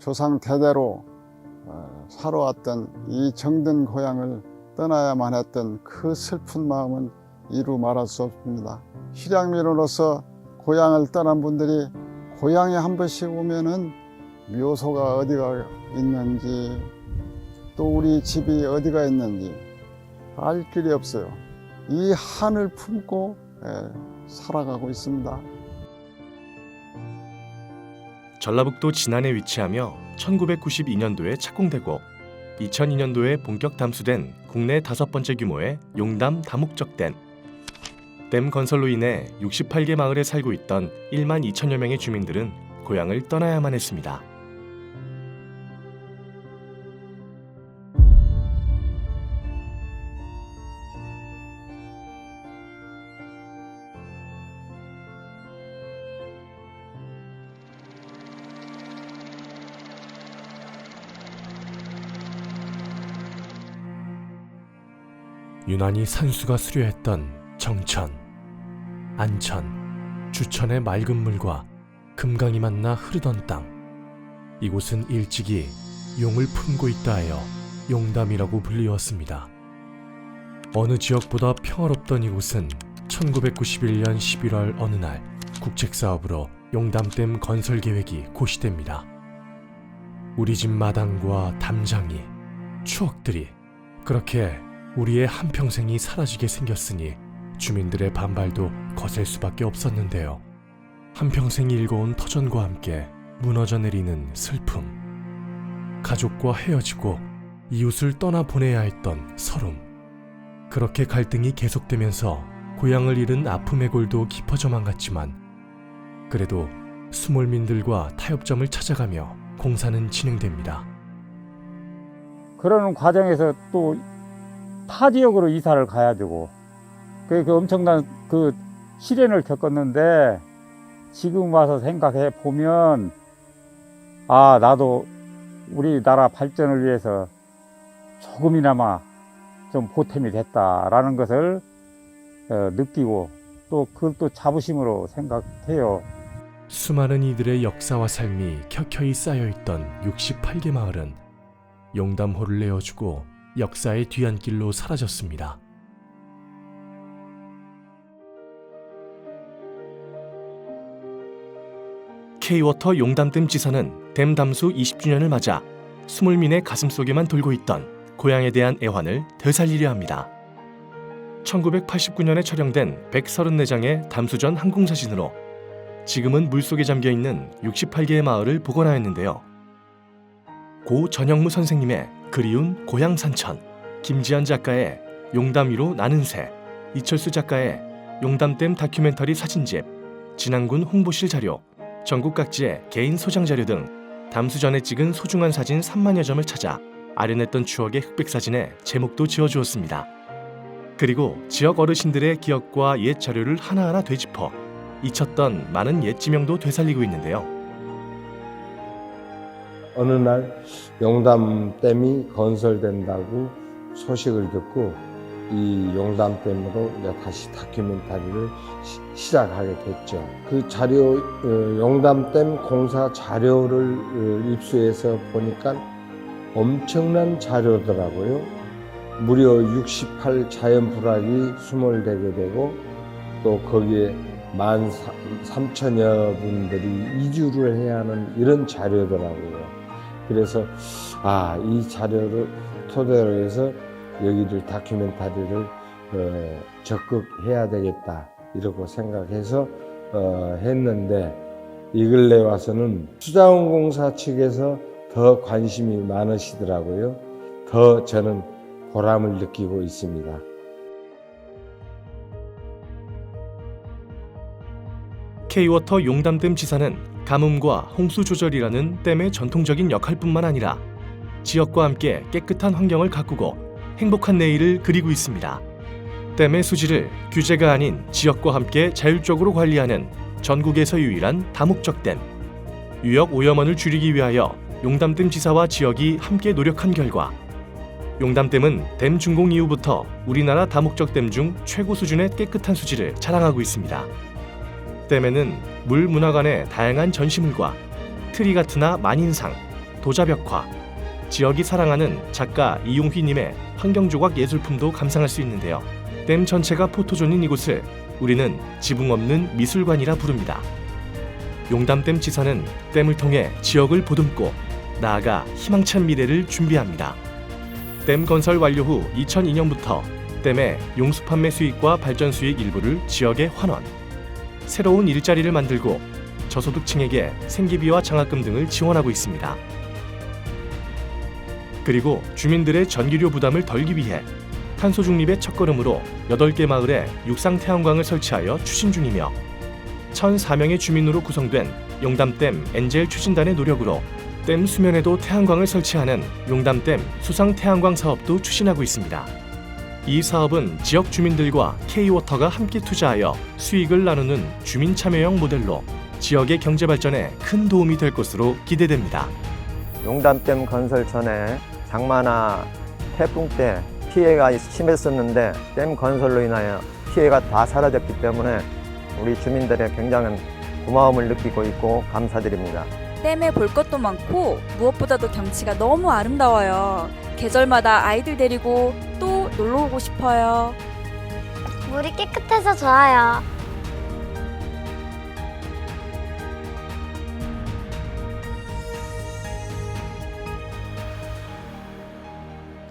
조상 대대로 어, 살아왔던 이 정든 고향을 떠나야만 했던 그 슬픈 마음은 이루 말할 수 없습니다. 실향민으로서 고향을 떠난 분들이 고향에 한 번씩 오면은 묘소가 어디가 있는지 또 우리 집이 어디가 있는지 알 길이 없어요. 이 한을 품고 예, 살아가고 있습니다. 전라북도 진안에 위치하며 1992년도에 착공되고 2002년도에 본격 담수된 국내 다섯 번째 규모의 용담 다목적댐. 댐 건설로 인해 68개 마을에 살고 있던 1만 2천여 명의 주민들은 고향을 떠나야만 했습니다. 유난히 산수가 수려했던 정천, 안천, 주천의 맑은 물과 금강이 만나 흐르던 땅. 이곳은 일찍이 용을 품고 있다 하여 용담이라고 불리웠습니다. 어느 지역보다 평화롭던 이곳은 1991년 11월 어느 날 국책 사업으로 용담댐 건설 계획이 고시됩니다. 우리 집 마당과 담장이 추억들이 그렇게 우리의 한평생이 사라지게 생겼으니 주민들의 반발도 거셀 수밖에 없었는데요. 한평생이 일궈온 터전과 함께 무너져 내리는 슬픔. 가족과 헤어지고 이웃을 떠나 보내야 했던 서름. 그렇게 갈등이 계속되면서 고향을 잃은 아픔의 골도 깊어져만 갔지만 그래도 수몰민들과 타협점을 찾아가며 공사는 진행됩니다. 그러는 과정에서 또 타 지역으로 이사를 가야 되고 그, 그 엄청난 그 시련을 겪었는데 지금 와서 생각해 보면 아 나도 우리나라 발전을 위해서 조금이나마 좀 보탬이 됐다라는 것을 어, 느끼고 또또 자부심으로 생각해요. 수많은 이들의 역사와 삶이 켜켜이 쌓여있던 68개 마을은 용담호를 내어주고 역사의 뒤안길로 사라졌습니다. K워터 용담댐 지사는 댐 담수 20주년을 맞아 수몰민의 가슴속에만 돌고 있던 고향에 대한 애환을 되살리려 합니다. 1989년에 촬영된 134장의 담수전 항공사진으로 지금은 물속에 잠겨 있는 68개의 마을을 복원하였는데요. 고 전영무 선생님의 그리운 고향 산천, 김지연 작가의 용담 위로 나는 새, 이철수 작가의 용담댐 다큐멘터리 사진집, 진안군 홍보실 자료, 전국 각지의 개인 소장 자료 등 담수전에 찍은 소중한 사진 3만여 점을 찾아 아련했던 추억의 흑백 사진에 제목도 지어주었습니다. 그리고 지역 어르신들의 기억과 옛 자료를 하나하나 되짚어 잊혔던 많은 옛 지명도 되살리고 있는데요. 어느 날 용담댐이 건설된다고 소식을 듣고 이 용담댐으로 다시 다큐멘터리를 시- 시작하게 됐죠. 그 자료 어, 용담댐 공사 자료를 어, 입수해서 보니까 엄청난 자료더라고요. 무려 68 자연 불악이 수몰되게 되고 또 거기에 만 3천여 분들이 이주를 해야 하는 이런 자료더라고요. 그래서 아, 이 자료를 토대로 해서 여기를 다큐멘터리를 어, 적극 해야 되겠다 이러고 생각해서 어, 했는데 이 근래 와서는 수자원공사 측에서 더 관심이 많으시더라고요. 더 저는 보람을 느끼고 있습니다. K워터 용담댐 지사는 가뭄과 홍수 조절이라는 댐의 전통적인 역할뿐만 아니라 지역과 함께 깨끗한 환경을 가꾸고 행복한 내일을 그리고 있습니다. 댐의 수지를 규제가 아닌 지역과 함께 자율적으로 관리하는 전국에서 유일한 다목적 댐. 유역 오염원을 줄이기 위하여 용담댐 지사와 지역이 함께 노력한 결과 용담댐은 댐 준공 이후부터 우리나라 다목적 댐 중 최고 수준의 깨끗한 수지를 자랑하고 있습니다. 댐에는 물 문화관의 다양한 전시물과 트리가트나 만인상, 도자벽화, 지역이 사랑하는 작가 이용휘님의 환경조각 예술품도 감상할 수 있는데요. 댐 전체가 포토존인 이곳을 우리는 지붕 없는 미술관이라 부릅니다. 용담댐 지사는 댐을 통해 지역을 보듬고 나아가 희망찬 미래를 준비합니다. 댐 건설 완료 후 2002년부터 댐의 용수 판매 수익과 발전 수익 일부를 지역에 환원. 새로운 일자리를 만들고 저소득층에게 생계비와 장학금 등을 지원하고 있습니다. 그리고 주민들의 전기료 부담을 덜기 위해 탄소 중립의 첫걸음으로 8개 마을에 육상 태양광을 설치하여 추진 중이며 1,004명의 주민으로 구성된 용담댐 엔젤 추진단의 노력으로 댐 수면에도 태양광을 설치하는 용담댐 수상 태양광 사업도 추진하고 있습니다. 이 사업은 지역 주민들과 K워터가 함께 투자하여 수익을 나누는 주민 참여형 모델로 지역의 경제 발전에 큰 도움이 될 것으로 기대됩니다. 용담댐 건설 전에 장마나 태풍 때 피해가 심했었는데 댐 건설로 인하여 피해가 다 사라졌기 때문에 우리 주민들의 굉장한 고마움을 느끼고 있고 감사드립니다. 댐에 볼 것도 많고 무엇보다도 경치가 너무 아름다워요. 계절마다 아이들 데리고 또 놀러 오고 싶어요. 물이 깨끗해서 좋아요.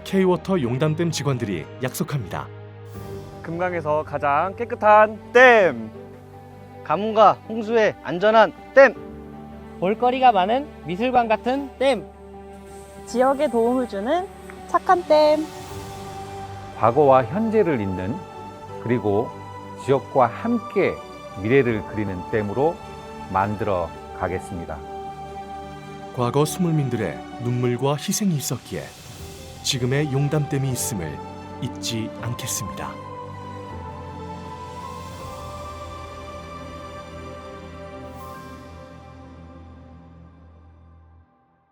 K워터 용담댐 직원들이 약속합니다. 금강에서 가장 깨끗한 댐. 가뭄과 홍수에 안전한 댐 볼거리가 많은 미술관 같은 댐. 지역에 도움을 주는 착한 댐. 과거와 현재를 잇는 그리고 지역과 함께 미래를 그리는 댐으로 만들어 가겠습니다. 과거 수물민들의 눈물과 희생이 있었기에 지금의 용담댐이 있음을 잊지 않겠습니다.